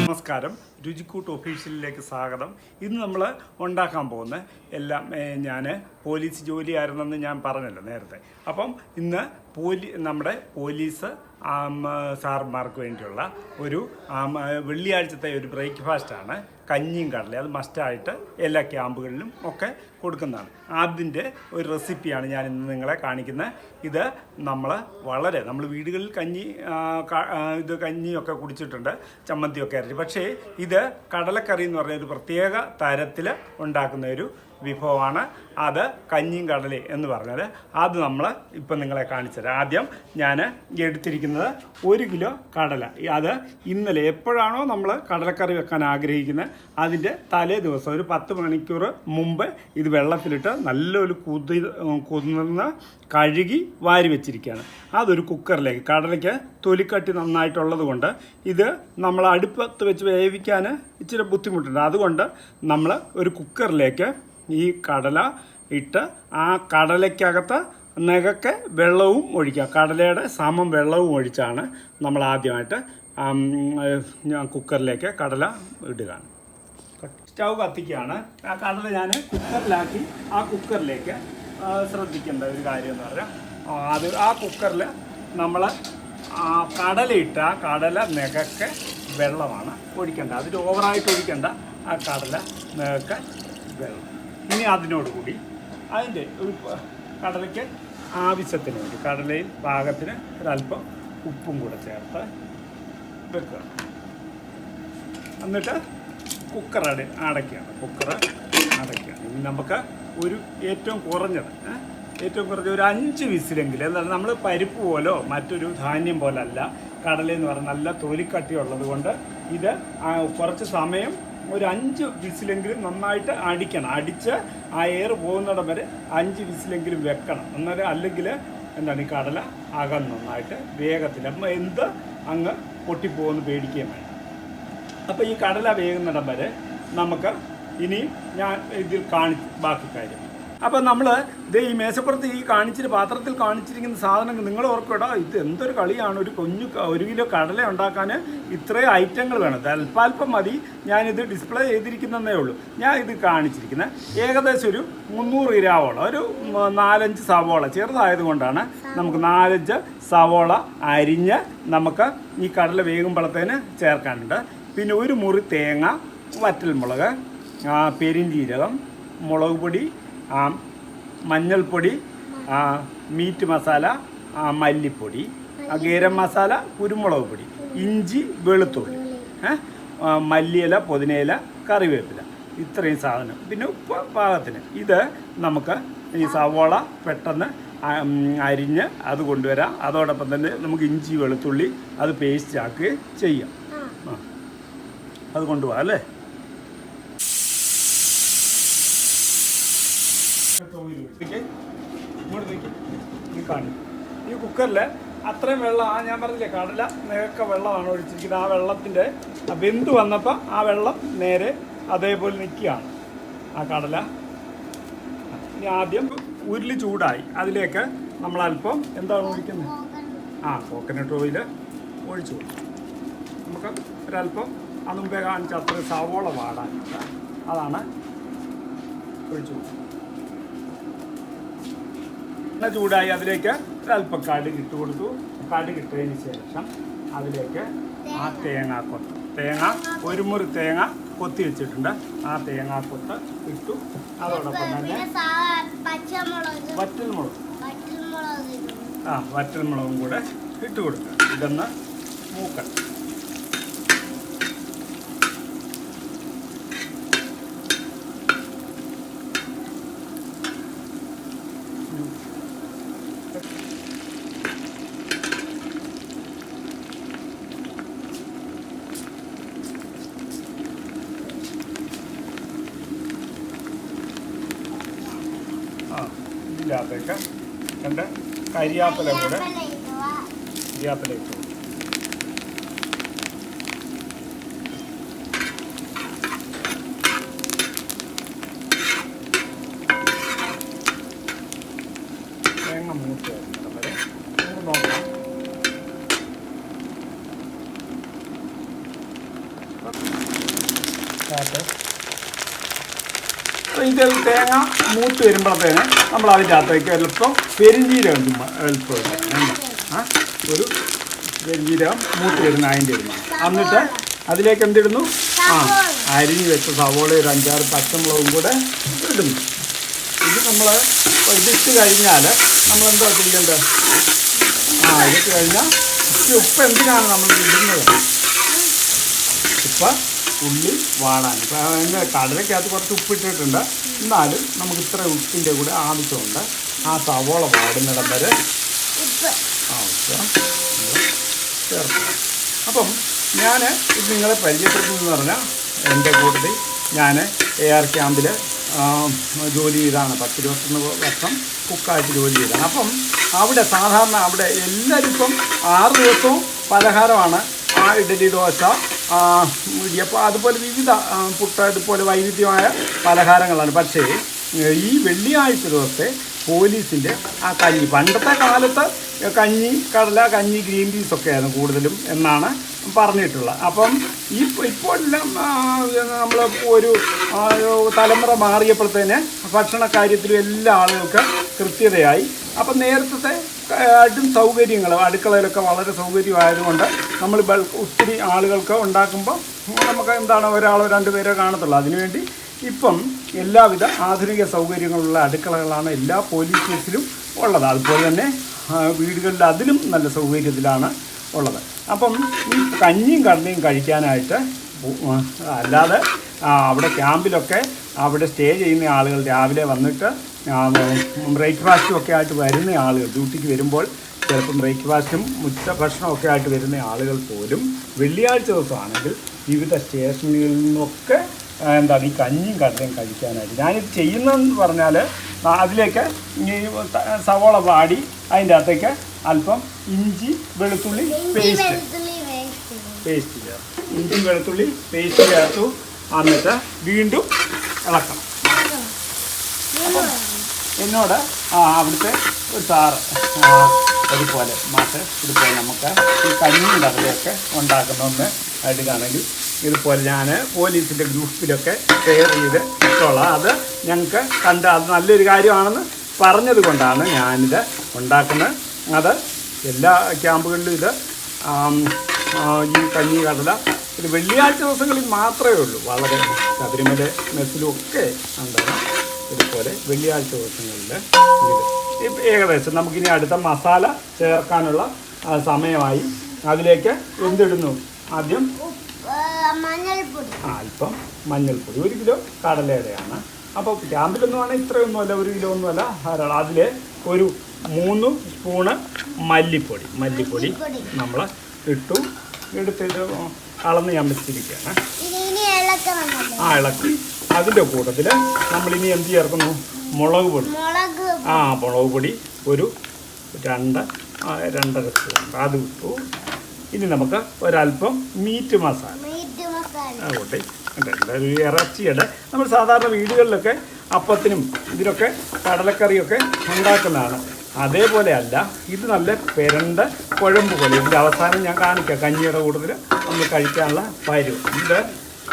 നമസ്കാരം. രുചിക്കൂട്ട് ഒഫീഷ്യലിലേക്ക് സ്വാഗതം. ഇന്ന് നമ്മൾ ഉണ്ടാക്കാൻ പോകുന്ന എല്ലാം ഞാൻ പോലീസ് ജോലിയായിരുന്നെന്ന് ഞാൻ പറഞ്ഞല്ലോ നേരത്തെ. അപ്പം ഇന്ന് പോലീ നമ്മുടെ പോലീസ് സാർമാർക്ക് വേണ്ടിയുള്ള ഒരു വെള്ളിയാഴ്ചത്തെ ഒരു ബ്രേക്ക്ഫാസ്റ്റാണ് കഞ്ഞിയും കടലയും. അത് മസ്റ്റായിട്ട് എല്ലാ ക്യാമ്പുകളിലും ഒക്കെ കൊടുക്കുന്നതാണ്. അതിന്റെ ഒരു റെസിപ്പിയാണ് ഞാൻ ഇന്ന് നിങ്ങളെ കാണിക്കുന്നത്. ഇത് നമ്മൾ വളരെ നമ്മൾ വീടുകളിൽ കഞ്ഞി ഇത് കഞ്ഞിയൊക്കെ കുടിച്ചിട്ടുണ്ട് ചമ്മന്തിയൊക്കെ അരച്ച് പക്ഷേ ഇത് കടലക്കറി എന്ന് പറഞ്ഞ ഒരു പ്രത്യേക തരത്തിൽ ഉണ്ടാക്കുന്ന ഒരു വിഭവമാണ്. അത് കഞ്ഞിയും കടലയും എന്ന് പറഞ്ഞാൽ അത് നമ്മൾ ഇപ്പം നിങ്ങളെ കാണിച്ചത് ആദ്യം ഞാൻ എടുത്തിരിക്കുന്നത് ഒരു കിലോ കടല. അത് ഇന്നലെ എപ്പോഴാണോ നമ്മൾ കടലക്കറി വെക്കാൻ ആഗ്രഹിക്കുന്നത് അതിന്റെ തലേ ദിവസം ഒരു പത്ത് മണിക്കൂർ മുമ്പ് ഇത് വെള്ളത്തിലിട്ട് നല്ലൊരു കുതി കുതിർന്ന് കഴുകി വാരി വെച്ചിരിക്കുകയാണ്. അതൊരു കുക്കറിലേക്ക് കടലയ്ക്ക് തൊലിക്കട്ടി നന്നായിട്ടുള്ളത് കൊണ്ട് ഇത് നമ്മൾ അടുപ്പത്ത് വെച്ച് വേവിക്കാൻ ഇച്ചിരി ബുദ്ധിമുട്ടുണ്ട്. അതുകൊണ്ട് നമ്മൾ ഒരു കുക്കറിലേക്ക് ഈ കടല ഇട്ട് ആ കടലയ്ക്കകത്ത് നെകക്കെ വെള്ളവും ഒഴിക്കുക. കടലയുടെ സമം വെള്ളവും ഒഴിച്ചാണ് നമ്മൾ ആദ്യമായിട്ട് ഞാൻ കുക്കറിലേക്ക് കടല ഇടുകയാണ്. സ്റ്റൗ കത്തിക്കുകയാണ്. ആ കടല ഞാൻ കുക്കറിലാക്കി ആ കുക്കറിലേക്ക് ശ്രദ്ധിക്കേണ്ട ഒരു കാര്യം എന്ന് പറഞ്ഞാൽ അത് ആ കുക്കറിൽ നമ്മൾ ആ കടലയിട്ട് ആ കടല നെകക്കെ വെള്ളമാണ് ഒഴിക്കേണ്ടത്. അതിൽ ഓവറായിട്ട് ഒഴിക്കേണ്ട ആ കടല നെകക്കെ വെള്ളം. ഇനി അതിനോട് കൂടി അതിന്റെ ഒരു കടലയ്ക്ക് ആവശ്യത്തിന് വേണ്ടി കടലയിൽ പാകത്തിന് ഒരല്പം ഉപ്പും കൂടെ ചേർത്ത് വെക്കുക. എന്നിട്ട് കുക്കർ അട അടയ്ക്കുകയാണ്. കുക്കർ അടയ്ക്കുകയാണ്. ഇനി നമുക്ക് ഒരു ഏറ്റവും കുറഞ്ഞത് ഏറ്റവും കുറഞ്ഞ ഒരു അഞ്ച് വിസിലെങ്കിലും എന്താണ് നമ്മൾ പരിപ്പ് പോലോ മറ്റൊരു ധാന്യം പോലല്ല കടലെന്ന് പറഞ്ഞാൽ നല്ല തൊലിക്കട്ടി ഉള്ളത് കൊണ്ട് ഇത് കുറച്ച് സമയം ഒരു അഞ്ച് വിസിലെങ്കിലും നന്നായിട്ട് അടിക്കണം. അടിച്ച് ആ എയർ പോകുന്നിടം വരെ അഞ്ച് വിസിലെങ്കിലും വെക്കണം. എന്നാൽ അല്ലെങ്കിൽ എന്താണ് ഈ കടല അകം നന്നായിട്ട് വേഗത്തിൽ അപ്പം എന്ത് അങ്ങ് പൊട്ടിപ്പോകുമെന്ന് പേടിക്കുകയും വേണം അപ്പോൾ ഈ കടല വേകുന്നിടം വരെ നമുക്ക് ഇനി ഞാൻ ഇതിൽ കാണി ബാക്കി കാര്യം. അപ്പോൾ നമ്മൾ ഇത് ഈ മേശപ്പുറത്ത് ഈ കാണിച്ചിട്ട് പാത്രത്തിൽ കാണിച്ചിരിക്കുന്ന സാധനങ്ങൾ നിങ്ങൾ ഓർക്കടാ ഇത് എന്തൊരു കളിയാണ്. ഒരു കുഞ്ഞു ഒരു കിലോ കടല ഉണ്ടാക്കാൻ ഇത്രയും ഐറ്റങ്ങൾ വേണം. അല്പാൽപ്പം മതി. ഞാനിത് ഡിസ്പ്ലേ ചെയ്തിരിക്കുന്നതേ ഉള്ളൂ. ഞാൻ ഇത് കാണിച്ചിരിക്കുന്നത് ഏകദേശം ഒരു മുന്നൂറ് ഗ്രാമോളം ഒരു നാലഞ്ച് സവോള. ചെറുതായതുകൊണ്ടാണ് നമുക്ക് നാലഞ്ച് സവോള അരിഞ്ഞ് നമുക്ക് ഈ കടല വേകുമ്പോഴത്തേന് ചേർക്കാനുണ്ട്. പിന്നെ ഒരു മുറി തേങ്ങ വറ്റൽമുളക് പെരിഞ്ചീരകം മുളക് പൊടി മഞ്ഞൾപ്പൊടി മീറ്റ് മസാല മല്ലിപ്പൊടി ഗരം മസാല കുരുമുളക് പൊടി ഇഞ്ചി വെളുത്തുള്ളി മല്ലിയില പുതിനയില കറിവേപ്പില ഇത്രയും സാധനം. പിന്നെ ഉപ്പ് പാകത്തിന്. ഇത് നമുക്ക് ഈ സവോള പെട്ടെന്ന് അരിഞ്ഞ് അത് കൊണ്ടുവരാം. അതോടൊപ്പം തന്നെ നമുക്ക് ഇഞ്ചി വെളുത്തുള്ളി അത് പേസ്റ്റ് ആക്കുകയും ചെയ്യാം. അത് കൊണ്ടുപോകാം അല്ലേ? ഈ കുക്കറിൽ അത്രയും വെള്ളം ആ ഞാൻ പറഞ്ഞില്ലേ കടല നേരൊക്കെ വെള്ളമാണ് ഒഴിച്ചിരിക്കുന്നത്. ആ വെള്ളത്തിന്റെ വെന്ത് വന്നപ്പോൾ ആ വെള്ളം നേരെ അതേപോലെ നിൽക്കുകയാണ്. ആ കടല. ഇനി ആദ്യം ഉരുളി ചൂടായി. അതിലേക്ക് നമ്മൾ അല്പം എന്താണ് ഒഴിക്കുന്നത്? ആ കോക്കനട്ട് ഓയിൽ ഒഴിച്ചു കൊടുക്കും നമുക്ക് ഒരല്പം അത് മുമ്പേ കാണിച്ച അത്ര സവോള വാടാൻ. അതാണ് ഒഴിച്ചു കൊടുക്കുന്നത്. എണ്ണ ചൂടായി അതിലേക്ക് ഒരല്പം കടുക് ഇട്ട് കൊടുത്തു. കടുക് ഇട്ടതിന് ശേഷം അതിലേക്ക് ആ തേങ്ങ തേങ്ങാക്കൊത്ത് തേങ്ങ ഒരു മുറി തേങ്ങ കൊത്തി വെച്ചിട്ടുണ്ട്. ആ തേങ്ങാക്കൊത്ത് ഇട്ടു. അതോടൊപ്പം തന്നെ വറ്റൽമുളക്. ആ വറ്റൽമുളകും കൂടെ ഇട്ട് കൊടുക്കുക. ഇതൊന്ന് മൂക്കണം ആ ഇതിന്റെ അകത്തേക്ക് രണ്ട് കരിയാപ്പില കൂടെ. കരിയാപ്പില ഇട്ടു കൊടുക്കും. തേങ്ങ മൂത്ത് വരുന്നത് വരെ നമുക്ക് നോക്കാം കാട്ട് അപ്പോൾ ഇത് തേങ്ങ മൂത്ത് വരുമ്പോഴത്തേന് നമ്മൾ അതിന്റെ അകത്തേക്ക് അല്പം പെരിഞ്ചീരകം. ആ ഒരു പെരിഞ്ചീരകം മൂത്ത് വരുന്ന അതിന്റെ ഇടുന്നു എന്നിട്ട് അതിലേക്ക് എന്തിടുന്നു? ആ അരിഞ്ഞ് വെച്ച സവോള ഒരു അഞ്ചാറ് പച്ചമുളകും കൂടെ ഇടുന്നു. ഇത് നമ്മൾ ഇതിട്ട് കഴിഞ്ഞാൽ നമ്മൾ എന്താ ചെയ്യേണ്ടത്? ആ ഇതിട്ട് കഴിഞ്ഞാൽ ഉപ്പ് എന്തിനാണ് നമ്മൾ ഇടുന്നത്? ഉപ്പ് ഉള്ളി വാടാൻ. ഇപ്പോൾ അതിന്റെ കടലക്കകത്ത് കുറച്ച് ഉപ്പിട്ടിട്ടുണ്ട്. എന്നാലും നമുക്ക് ഇത്ര ഉപ്പിന്റെ കൂടെ ആവശ്യമുണ്ട്. ആ സവോള വാടുന്നിടം വരെ. ആവശ്യം ചേർക്കണം അപ്പം ഞാൻ ഇത് നിങ്ങളെ പരിചയപ്പെടുത്തുന്നതെന്ന് പറഞ്ഞാൽ എന്റെ കൂട്ടത്തിൽ ഞാൻ എ ആർ ക്യാമ്പിൽ ജോലി ചെയ്താണ്. പത്തിരുപത്തൊന്ന് വർഷം കുക്കായിട്ട് ജോലി ചെയ്താണ്. അപ്പം അവിടെ സാധാരണ അവിടെ എല്ലാവരും ഇപ്പം ആറ് ദിവസവും പലഹാരമാണ്. ആ ഇഡലി ദോശ ഇടിയപ്പം അതുപോലെ വിവിധ പുട്ട ഇതുപോലെ വൈവിധ്യമായ പലഹാരങ്ങളാണ്. പക്ഷേ ഈ വെള്ളിയാഴ്ച ദിവസത്തെ പോലീസിന്റെ ആ കഞ്ഞി പണ്ടത്തെ കാലത്ത് കഞ്ഞി കടല കഞ്ഞി ഗ്രീൻ പീസ് ഒക്കെയായിരുന്നു കൂടുതലും എന്നാണ് പറഞ്ഞിട്ടുള്ളത് അപ്പം ഈ ഇപ്പോൾ എല്ലാം നമ്മൾ ഒരു തലമുറ മാറിയപ്പോഴത്തേന് ഭക്ഷണ കാര്യത്തിലും എല്ലാ ആളുകൾക്ക് കൃത്യതയായി. അപ്പം നേരത്തെ ആയിട്ടും സൗകര്യങ്ങൾ അടുക്കളയിലൊക്കെ വളരെ സൗകര്യമായതുകൊണ്ട് നമ്മൾ ബൾക്ക് ഒത്തിരി ആളുകൾക്ക് ഉണ്ടാക്കുമ്പോൾ നമുക്ക് എന്താണ് ഒരാളോ രണ്ട് പേരോ കാണത്തുള്ളൂ. അതിനുവേണ്ടി ഇപ്പം എല്ലാവിധ ആധുനിക സൗകര്യങ്ങളുള്ള അടുക്കളകളാണ് എല്ലാ പോലീസ് സ്റ്റേഷനിലും ഉള്ളത്. അതുപോലെ തന്നെ വീടുകളിൽ അതിലും നല്ല സൗകര്യത്തിലാണ് ഉള്ളത്. അപ്പം ഈ കഞ്ഞിയും കടലയും കഴിക്കാനായിട്ട് അല്ലാതെ അവിടെ ക്യാമ്പിലൊക്കെ അവിടെ സ്റ്റേ ചെയ്യുന്ന ആളുകൾ രാവിലെ വന്നിട്ട് ബ്രേക്ക്ഫാസ്റ്റും ഒക്കെ ആയിട്ട് വരുന്ന ആളുകൾ ഡ്യൂട്ടിക്ക് വരുമ്പോൾ ചിലപ്പം ബ്രേക്ക്ഫാസ്റ്റും ഉച്ച ഭക്ഷണമൊക്കെ ആയിട്ട് വരുന്ന ആളുകൾ പോലും വെള്ളിയാഴ്ച ദിവസമാണെങ്കിൽ വിവിധ സ്റ്റേഷനുകളിൽ നിന്നൊക്കെ എന്താ എന്താണ് ഈ കഞ്ഞിയും കടലയും കഴിക്കാനായിട്ട്. ഞാനിത് ചെയ്യുന്നതെന്ന് പറഞ്ഞാൽ അതിലേക്ക് ഈ സവോള വാടി അതിന്റെ അകത്തേക്ക് അല്പം ഇഞ്ചി വെളുത്തുള്ളി പേസ്റ്റ്. പേസ്റ്റ്. ചേർത്തു. ഇഞ്ചി വെളുത്തുള്ളി പേസ്റ്റ് ചേർത്തു. എന്നിട്ട് വീണ്ടും ഇളക്കണം. എന്നോട് ആ അവിടുത്തെ ഒരു സാറ് അതുപോലെ മാഷ് ഇതുപോലെ നമുക്ക് ഈ കഞ്ഞിയുടെ അവിടെയൊക്കെ ഉണ്ടാക്കുന്നൊന്ന് എടുക്കുകയാണെങ്കിൽ ഇതുപോലെ ഞാൻ പോലീസിന്റെ ഗ്രൂപ്പിലൊക്കെ ഷെയർ ചെയ്ത് ഇട്ടോളാം. അത് ഞങ്ങൾക്ക് കണ്ട് അത് നല്ലൊരു കാര്യമാണെന്ന് പറഞ്ഞത് കൊണ്ടാണ് ഞാനിത് ഉണ്ടാക്കുന്നത്. അത് എല്ലാ ക്യാമ്പുകളിലും ഇത് ഈ കഞ്ഞി കടല ഇത് വെള്ളിയാഴ്ച ദിവസങ്ങളിൽ മാത്രമേ ഉള്ളൂ. വളരെ ശബരിമല മെസ്സിലും ഒക്കെ ഉണ്ടാകും ഇതുപോലെ വെള്ളിയാഴ്ച ദിവസങ്ങളിൽ ഇത് ഏകദേശം നമുക്കിനി അടുത്ത മസാല ചേർക്കാനുള്ള സമയമായി. അതിലേക്ക് എന്തിടുന്നു? ആദ്യം ആ, അല്പം മഞ്ഞൾപ്പൊടി. ഒരു കിലോ കടലയുടെയാണ് അപ്പോൾ ക്യാമ്പിലൊന്നും ആണെങ്കിൽ ഇത്രയൊന്നുമല്ല ഒരു കിലോ ഒന്നുമല്ല ധാരാളം. അതിൽ ഒരു മൂന്ന് സ്പൂണ് മല്ലിപ്പൊടി. മല്ലിപ്പൊടി. നമ്മൾ ഇട്ടു എടുത്തിട്ട് അളന്ന് ഞാൻ വെച്ചിരിക്കുകയാണ്. ആ ഇളക്കി. അതിന്റെ കൂട്ടത്തിൽ നമ്മൾ ഇനി എന്ത് ചേർക്കുന്നു? മുളക് പൊടി. ആ മുളക് പൊടി ഒരു രണ്ട് രണ്ടര സ്പൂൺ. അത് ഇട്ടു. ഇനി നമുക്ക് ഒരല്പം മീറ്റ് മസാല. മീറ്റ് മസാല. അതുകൊണ്ട് ഒരു ഇറച്ചിയുടെ നമ്മൾ സാധാരണ വീടുകളിലൊക്കെ അപ്പത്തിനും ഇതിനൊക്കെ കടലക്കറിയൊക്കെ ഉണ്ടാക്കുന്നതാണ്. അതേപോലെ അല്ല ഇത് നല്ല പെരണ്ട കുഴമ്പ് പോലെ. ഇതിന്റെ അവസാനം ഞാൻ കാണിക്കാം. കഞ്ഞിയുടെ കൂട്ടത്തിൽ നമ്മൾ കഴിക്കാനുള്ള പരുവ്. ഇത്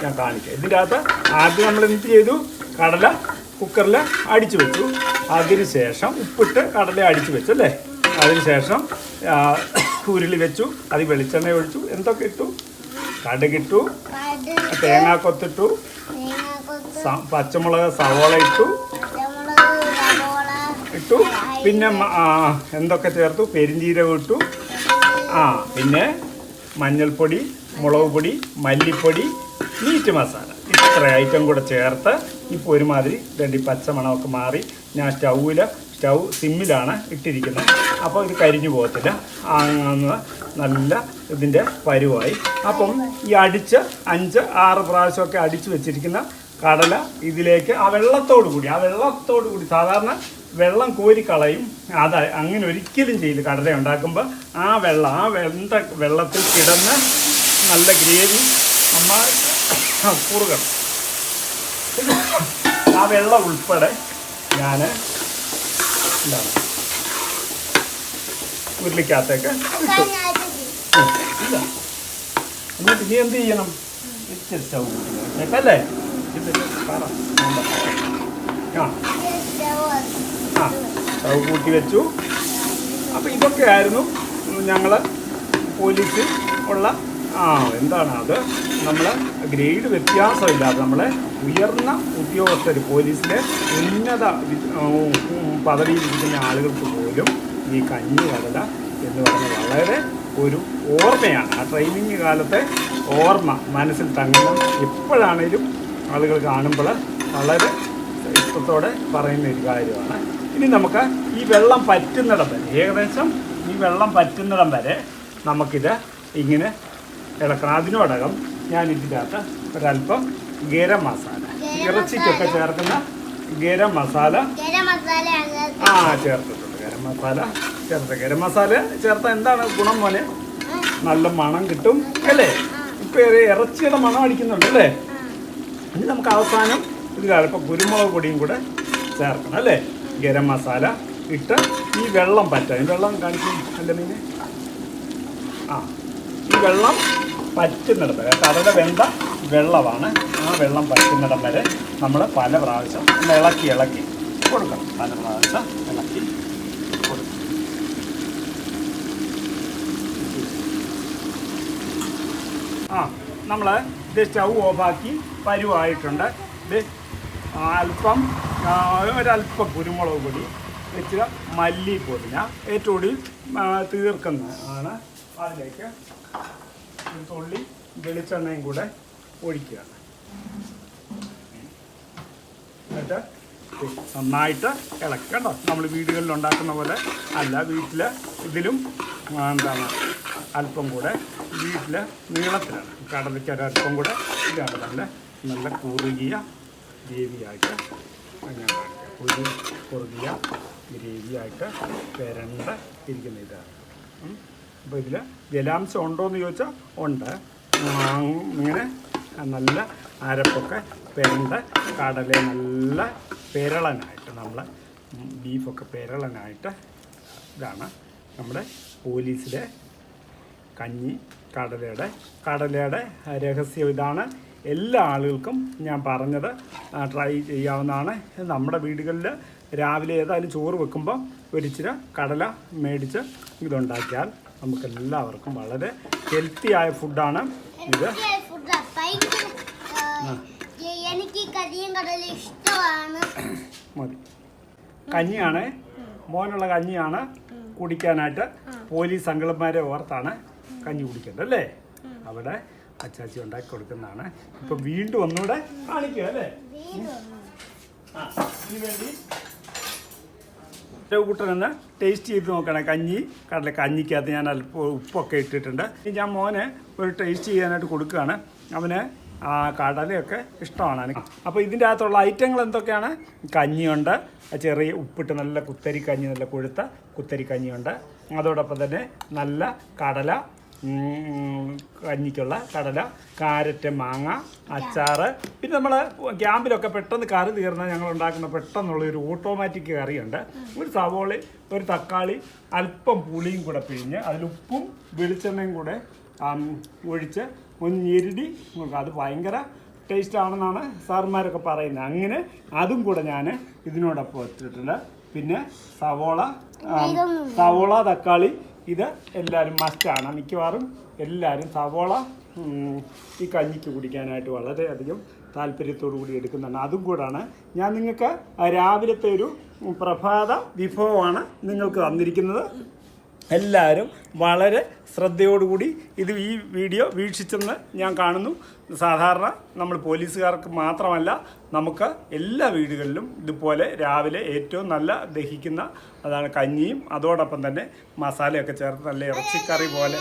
ഞാൻ കാണിക്കാം. ഇതിന്റെ അകത്ത് ആദ്യം നമ്മൾ എന്ത് ചെയ്തു? കടല കുക്കറിൽ അടിച്ചു വെച്ചു. അതിന് ശേഷം ഉപ്പിട്ട് കടല അടിച്ചു വെച്ചു അല്ലേ? അതിന് ശേഷം ആ, ഉരുളി വെച്ചു. അത് വെളിച്ചെണ്ണ ഒഴിച്ചു. എന്തൊക്കെ ഇട്ടു? കടുകിട്ടു തേങ്ങാ തേങ്ങാക്കൊത്തിട്ടു. പച്ചമുളക് സവോള ഇട്ടു. ഇട്ടു. പിന്നെ എന്തൊക്കെ ചേർത്തു? പെരിഞ്ചീരകം ഇട്ടു. ആ പിന്നെ മഞ്ഞൾപ്പൊടി മുളക് പൊടി മല്ലിപ്പൊടി മീറ്റ് മസാല. ഇത്ര ഐറ്റം കൂടെ ചേർത്ത് ഇപ്പോൾ ഒരുമാതിരി രണ്ട് പച്ചമണമൊക്കെ മാറി ഞാൻ സ്റ്റൗവിൽ സ്റ്റൗ സിമ്മിലാണ് ഇട്ടിരിക്കുന്നത്. അപ്പോൾ ഇത് കരിഞ്ഞു പോകത്തില്ല. നല്ല ഇതിന്റെ പരുവായി. അപ്പം ഈ അടിച്ച് അഞ്ച് ആറ് പ്രാവശ്യമൊക്കെ അടിച്ചു വെച്ചിരിക്കുന്ന കടല ഇതിലേക്ക് ആ വെള്ളത്തോടു കൂടി ആ വെള്ളത്തോടു കൂടി സാധാരണ വെള്ളം കോരിക്കളയും അത് അങ്ങനെ ഒരിക്കലും ചെയ്ത് കടല ഉണ്ടാക്കുമ്പോൾ ആ വെള്ളം ആ വെന്ത വെള്ളത്തിൽ കിടന്ന് നല്ല ഗ്രേവി നമ്മൾ കുറുകണം. ആ വെള്ളം ഉൾപ്പെടെ ഞാൻ എന്താണ് ഉരുളിക്കകത്തേക്ക് എന്നിട്ട് ഇനി എന്ത് ചെയ്യണം? ഇച്ചിരി കൂട്ടി ഇത് ആ. ആ കൂട്ടി വെച്ചു. അപ്പോൾ ഇതൊക്കെയായിരുന്നു ഞങ്ങൾ പോലീസ് ഉള്ള ആ എന്താണ് അത്? നമ്മൾ ഗ്രേഡ് വ്യത്യാസമില്ലാതെ നമ്മളെ ഉയർന്ന ഉദ്യോഗസ്ഥർ പോലീസിലെ ഉന്നത പദവിയിലിരിക്കുന്ന ആളുകൾക്ക് പോലും ഈ കഞ്ഞി കടല എന്ന് പറഞ്ഞാൽ വളരെ ഒരു ഓർമ്മയാണ്. ആ ട്രെയിനിങ് കാലത്തെ ഓർമ്മ മനസ്സിൽ തങ്ങുന്ന എപ്പോഴാണേലും ആളുകൾ കാണുമ്പോൾ വളരെ ഇഷ്ടത്തോടെ പറയുന്ന ഒരു കാര്യമാണ്. ഇനി നമുക്ക് ഈ വെള്ളം പറ്റുന്നിടം വരെ ഏകദേശം ഈ വെള്ളം പറ്റുന്നിടം വരെ നമുക്കിത് ഇങ്ങനെ ഇളക്കണം. അതിനോടകം ഞാൻ ഇതിനകത്ത് ഒരല്പം ഗരം മസാല ഇറച്ചിക്കൊക്കെ ചേർക്കുന്ന ഗരം മസാല. ആ ചേർത്തിട്ടുണ്ട്. ഗരം മസാല ചേർത്ത ഗരം മസാല ചേർത്ത എന്താണ് ഗുണം പോലെ നല്ല മണം കിട്ടും അല്ലേ? ഇപ്പൊ ഇറച്ചിയുടെ മണം അടിക്കുന്നുണ്ട് അല്ലേ? ഇനി നമുക്ക് അവസാനം ഇതിൽ അല്പം കുരുമുളക് പൊടിയും കൂടെ ചേർക്കണം അല്ലേ? ഗരം മസാല ഇട്ട് ഈ വെള്ളം പറ്റ. ഈ വെള്ളം കാണിക്കും എന്റെ മീനെ ആ ഈ വെള്ളം പറ്റുന്നിടത്ത് വരെ കടല വെന്ത വെള്ളമാണ് ആ വെള്ളം പറ്റുന്നിടം വരെ നമ്മൾ പല പ്രാവശ്യം ഇളക്കി ഇളക്കി കൊടുക്കണം. പല പ്രാവശ്യം ഇളക്കി കൊടുക്കണം. ആ നമ്മൾ ഇത് സ്റ്റൗ ഓഫാക്കി പരുവായിട്ടുണ്ട്. ഇത് അല്പം ഒരല്പം കുരുമുളക് പൊടി ഇച്ചിരി മല്ലിപ്പൊടിന ഏറ്റവും കൂടി തീർക്കുന്നത് ആണ് അതിലേക്ക് തുള്ളി വെളിച്ചെണ്ണയും കൂടെ ഒഴിക്കുകയാണ്. എന്നിട്ട് നന്നായിട്ട് ഇളക്കി കണ്ടോ നമ്മൾ വീടുകളിൽ ഉണ്ടാക്കുന്ന പോലെ അല്ല വീട്ടിൽ ഇതിലും എന്താണ് അല്പം കൂടെ വീട്ടിൽ നീളത്തിലാണ്. കടലയ്ക്ക് അല്പം കൂടെ ഇതാണ്. നല്ല നല്ല കുറുകിയ ഗ്രേവിയായിട്ട് അങ്ങനെ കാണിക്കാം. ഒരു കുറുകിയ ഗ്രേവിയായിട്ട് വരണ്ട ഇരിക്കുന്ന ഇതാണ്. അപ്പോൾ ഇതിൽ ജലാംശം ഉണ്ടോ എന്ന് ചോദിച്ചാൽ ഉണ്ട്. ഇങ്ങനെ നല്ല അരപ്പൊക്കെ പെരണ്ട കടല നല്ല പെരളനായിട്ട് നമ്മൾ ബീഫൊക്കെ പെരളനായിട്ട് ഇതാണ് നമ്മുടെ പോലീസിലെ കഞ്ഞി കടലയുടെ കടലയുടെ രഹസ്യം ഇതാണ്. എല്ലാ ആളുകൾക്കും ഞാൻ പറഞ്ഞത് ട്രൈ ചെയ്യാവുന്നതാണ്. നമ്മുടെ വീടുകളിൽ രാവിലെ ഏതായാലും ചോറ് വെക്കുമ്പോൾ ഒരിച്ചിരി കടല മേടിച്ച് ഇതുണ്ടാക്കിയാൽ നമുക്ക് എല്ലാവർക്കും വളരെ ഹെൽത്തി ആയ ഫുഡാണ് ഇത്. എനിക്ക് കടലും ഇഷ്ടമാണ്. മതി. കഞ്ഞിയാണ് മോനുള്ള കഞ്ഞിയാണ് കുടിക്കാനായിട്ട് പോലീസ് അങ്കിളന്മാരെ ഓർത്താണ് കഞ്ഞി കുടിക്കേണ്ടത് അല്ലേ? അവിടെ അച്ചാച്ചി ഉണ്ടാക്കി കൊടുക്കുന്നതാണ് ഇപ്പൊ വീണ്ടും ഒന്നുകൂടെ കാണിക്കുക അല്ലേ? വേണ്ടി ടേസ്റ്റ് ചെയ്ത് നോക്കണേ. കഞ്ഞി കടല കഞ്ഞിക്കകത്ത് ഞാൻ അല്പം ഉപ്പൊക്കെ ഇട്ടിട്ടുണ്ട്. ഞാൻ മോനെ ഒരു ടേസ്റ്റ് ചെയ്യാനായിട്ട് കൊടുക്കുകയാണ്. അവന് ആ കടലയൊക്കെ ഇഷ്ടമാണ്. അപ്പോൾ ഇതിന്റെ അകത്തുള്ള ഐറ്റങ്ങൾ എന്തൊക്കെയാണ്? കഞ്ഞിയുണ്ട് ചെറിയ ഉപ്പിട്ട് നല്ല കുത്തരി കഞ്ഞി നല്ല കൊഴുത്ത കുത്തരി കഞ്ഞിയുണ്ട്. അതോടൊപ്പം തന്നെ നല്ല കടല കഞ്ഞിക്കുള്ള കടല കാരറ്റ് മാങ്ങ അച്ചാറ് പിന്നെ നമ്മൾ ക്യാമ്പിലൊക്കെ പെട്ടെന്ന് കറി തീർന്നാൽ ഞങ്ങൾ ഉണ്ടാക്കുന്ന പെട്ടെന്നുള്ള ഒരു ഓട്ടോമാറ്റിക് കറിയുണ്ട്. ഒരു സവോളി ഒരു തക്കാളി അല്പം പുളിയും കൂടെ പിഴിഞ്ഞ് അതിലുപ്പും വെളിച്ചെണ്ണയും കൂടെ ഒഴിച്ച് ഒന്ന് ഞെരുടി അത് ഭയങ്കര ടേസ്റ്റ് ആണെന്നാണ് സാർമാരൊക്കെ പറയുന്നത്. അങ്ങനെ അതും കൂടെ ഞാൻ ഇതിനോടൊപ്പം വെച്ചിട്ടുണ്ട് പിന്നെ സവോള സവോള തക്കാളി ഇത് എല്ലാവരും മസ്റ്റാണ് മിക്കവാറും എല്ലാവരും സവോള ഈ കഞ്ഞിക്ക് കുടിക്കാനായിട്ട് വളരെയധികം താല്പര്യത്തോടു കൂടി എടുക്കുന്നതാണ്. അതും കൂടാണ് ഞാൻ നിങ്ങൾക്ക് രാവിലത്തെ ഒരു പ്രഭാത വിഭവമാണ് നിങ്ങൾക്ക് തന്നിരിക്കുന്നത്. എല്ലാവരും വളരെ ശ്രദ്ധയോടുകൂടി ഇത് ഈ വീഡിയോ വീക്ഷിച്ചെന്ന് ഞാൻ കാണുന്നു. സാധാരണ നമ്മൾ പോലീസുകാർക്ക് മാത്രമല്ല നമുക്ക് എല്ലാ വീടുകളിലും ഇതുപോലെ രാവിലെ ഏറ്റവും നല്ല ദഹിക്കുന്ന അതാണ് കഞ്ഞിയും അതോടൊപ്പം തന്നെ മസാലയൊക്കെ ചേർത്ത് നല്ല ഇറച്ചിക്കറി പോലെ.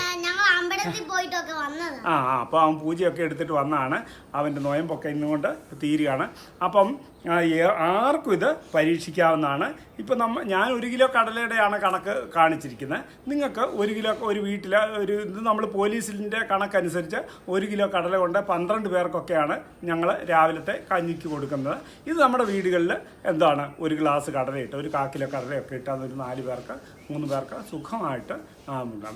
ആ ആ അപ്പോൾ അവൻ പൂജയൊക്കെ എടുത്തിട്ട് വന്നതാണ് അവന്റെ നോയമ്പൊക്കെ ഇന്നുകൊണ്ട് തീരുകയാണ്. അപ്പം ആർക്കും ഇത് പരീക്ഷിക്കാവുന്നതാണ്. ഇപ്പം നമ്മ ഞാൻ ഒരു കിലോ കടലയുടെയാണ് കണക്ക് കാണിച്ചിരിക്കുന്നത്. നിങ്ങൾക്ക് ഒരു കിലോ ഒരു വീട്ടിൽ ഒരു ഇത് നമ്മൾ പോലീസിന്റെ കണക്കനുസരിച്ച് ഒരു കിലോ കടല കൊണ്ട് പന്ത്രണ്ട് പേർക്കൊക്കെയാണ് ഞങ്ങൾ രാവിലത്തെ കഞ്ഞിക്ക് കൊടുക്കുന്നത്. ഇത് നമ്മുടെ വീടുകളിൽ എന്താണ്? ഒരു ഗ്ലാസ് കടലയിട്ട് ഒരു കാക്കിലോ കിലോ കടലയൊക്കെ ഇട്ട് അതൊരു നാല് പേർക്ക് മൂന്ന് പേർക്ക് സുഖമായിട്ട്.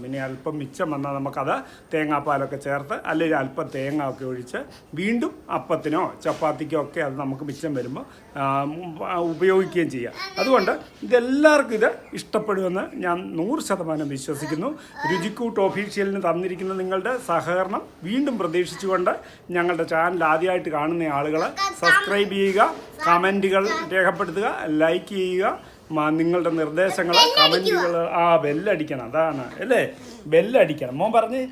പിന്നെ അല്പം മിച്ചം വന്നാൽ നമുക്കത് തേങ്ങാപ്പാലൊക്കെ ചേർത്ത് അല്ലെങ്കിൽ അല്പം തേങ്ങ ഒക്കെ ഒഴിച്ച് വീണ്ടും അപ്പത്തിനോ ചപ്പാത്തിക്കോ ഒക്കെ അത് നമുക്ക് മിച്ചം വരുമ്പോൾ ഉം, ഉപയോഗിക്കുകയും ചെയ്യാം. അതുകൊണ്ട് ഇതെല്ലാവർക്കും ഇത് ഇഷ്ടപ്പെടുമെന്ന് ഞാൻ നൂറ് ശതമാനം വിശ്വസിക്കുന്നു. രുചിക്കൂട്ട് ഒഫീഷ്യലിന് തന്നിരിക്കുന്ന നിങ്ങളുടെ സഹകരണം വീണ്ടും പ്രതീക്ഷിച്ചുകൊണ്ട് ഞങ്ങളുടെ ചാനൽ ആദ്യമായിട്ട് കാണുന്ന ആളുകൾ സബ്സ്ക്രൈബ് ചെയ്യുക കമന്റുകൾ രേഖപ്പെടുത്തുക ലൈക്ക് ചെയ്യുക നിങ്ങളുടെ നിർദ്ദേശങ്ങൾ കമന്റുകൾ ആ ബെല്ലടിക്കണം. അതാണ് അല്ലേ? ബെല്ലടിക്കണം. മോൻ പറഞ്ഞേ.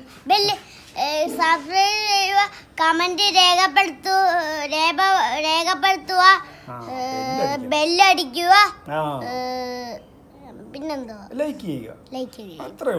സബ്സ്ക്രൈബ് ചെയ്യുക കമന്റ് രേഖപ്പെടുത്തു രേഖ രേഖപ്പെടുത്തുക ബെല്ലടിക്കുക. പിന്നെന്തോ? ലൈക്ക് ചെയ്യുക. ലൈക്ക് ചെയ്യുക. അത്രേ